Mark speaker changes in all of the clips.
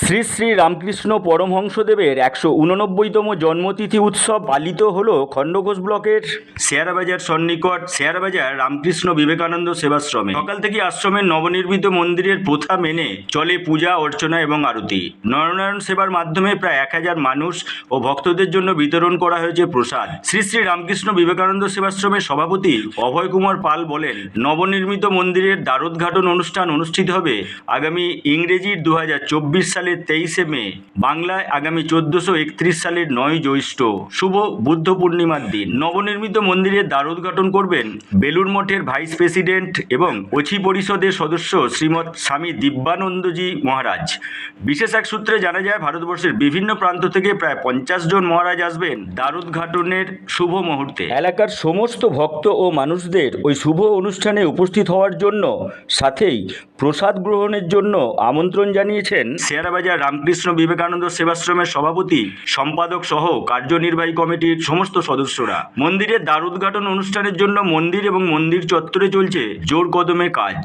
Speaker 1: শ্রী শ্রী রামকৃষ্ণ পরমহংসদেবের একশো উননব্বইতম জন্মতিথি উৎসব পালিত হল খণ্ডঘোষ ব্লকের শেয়ারাবাজার সন্নিকট শেয়ারাবাজার রামকৃষ্ণ বিবেকানন্দ সেবাশ্রমে। সকাল থেকে আশ্রমের নবনির্মিত মন্দিরের প্রথা মেনে চলে পূজা, অর্চনা এবং আরতি। নরনারায়ণ সেবার মাধ্যমে প্রায় এক হাজার মানুষ ও ভক্তদের জন্য বিতরণ করা হয়েছে প্রসাদ। শ্রী শ্রী রামকৃষ্ণ বিবেকানন্দ সেবাশ্রমের সভাপতি অভয় কুমার পাল বলেন, নবনির্মিত মন্দিরের দ্বারোদ্ঘাটন অনুষ্ঠান অনুষ্ঠিত হবে আগামী ইংরেজির দু চব্বিশ সালের তেইশে মে, বাংলায় আগামী চোদ্দশো একত্রিশ সালের নয় জ্যৈষ্ঠ শুভ বুদ্ধ পূর্ণিমার দিন। নবনির্মিত মন্দিরের দ্বারোদ্ঘাটন করবেন বেলুর মঠের ভাইস প্রেসিডেন্ট এবং অছি পরিষদের সদস্য শ্রীমৎ স্বামী দিব্যানন্দজি মহারাজ। বিশেষ এক সূত্রে জানা যায়, ভারতবর্ষের বিভিন্ন প্রান্ত থেকে প্রায় পঞ্চাশ জন মহারাজ আসবেন দ্বারোদ্ঘাটনের শুভ মুহূর্তে। এলাকার সমস্ত ভক্ত ও মানুষদের ওই শুভ অনুষ্ঠানে উপস্থিত হওয়ার জন্য সাথেই প্রসাদ গ্রহণের জন্য আমন্ত্রণ জানিয়েছেন শেয়ারাবাজার রামকৃষ্ণ বিবেকানন্দ সেবাশ্রমের সভাপতি সম্পাদক সহ কার্যনির্বাহী কমিটির সমস্ত সদস্যরা। মন্দিরের দ্বার উদ্ঘাটন অনুষ্ঠানের জন্য মন্দির এবং মন্দির চত্বরে চলছে জোর কদমে কাজ।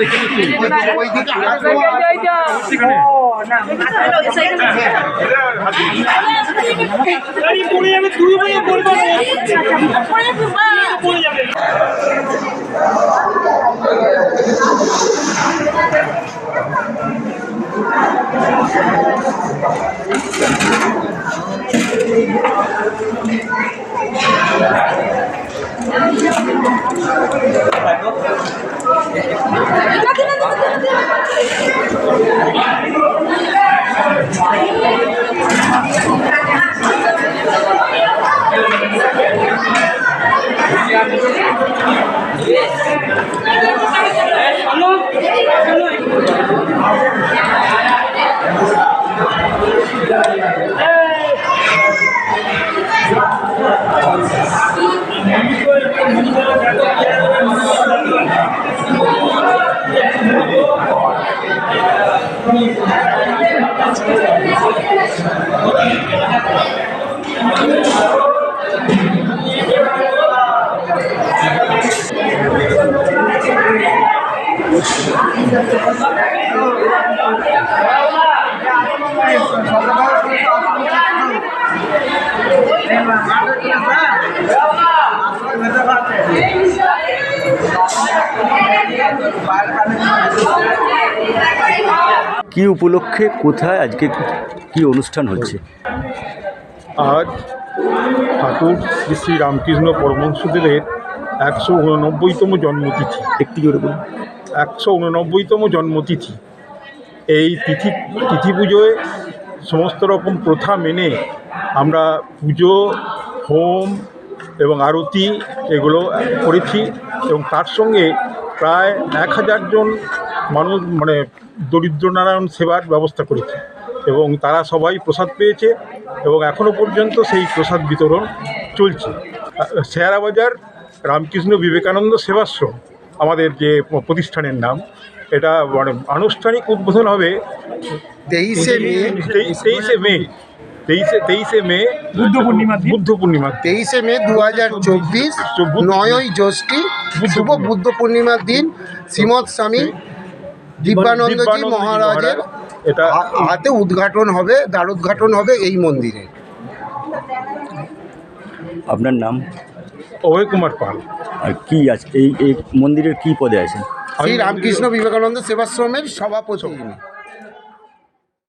Speaker 2: দেখে
Speaker 3: তাহলে একশো টাকা দেখে
Speaker 1: কি উপলক্ষে কোথায় আজকে কি অনুষ্ঠান হচ্ছে?
Speaker 3: আজ ঠাকুর শ্রী শ্রী রামকৃষ্ণ পরমহংসদেবের একশো উননব্বইতম জন্মতিথি।
Speaker 1: একটু জোরে বলুন।
Speaker 3: একশো উননব্বইতম জন্মতিথি। এই তিথি তিথি পুজোয় সমস্ত রকম প্রথা মেনে আমরা পুজো, হোম এবং আরতি এগুলো করেছি এবং তার সঙ্গে প্রায় এক হাজার জন মানুষ মানে দরিদ্র নারায়ণ সেবার ব্যবস্থা করেছি এবং তারা সবাই প্রসাদ পেয়েছে এবং এখনও পর্যন্ত সেই প্রসাদ বিতরণ চলছে। শেয়ারা বাজার রামকৃষ্ণ বিবেকানন্দ সেবাশ্রম। আমাদের যে প্রতিষ্ঠানের নাম এটা মানে আনুষ্ঠানিক উদ্বোধন হবে
Speaker 4: তেইশে মে।
Speaker 3: তেইশে মে। তেইশে তেইশে মে বুদ্ধ পূর্ণিমা বুদ্ধ পূর্ণিমা
Speaker 4: তেইশে মে দু হাজার চব্বিশ নয়ই জ্যৈষ্ঠী শুভ বুদ্ধ পূর্ণিমার দিন শ্রীমৎ স্বামী দিব্যানন্দজি মহারাজের
Speaker 3: এটা
Speaker 4: হাতে উদ্ঘাটন হবে দ্বারোদ্ঘাটন হবে এই মন্দিরে।
Speaker 1: আপনার নাম?
Speaker 3: অভয় কুমার পাল।
Speaker 1: আর কি আছে? এই এই মন্দিরের কি পদে আছে?
Speaker 4: শ্রী রামকৃষ্ণ বিবেকানন্দ সেবাশ্রমের সভাপতি।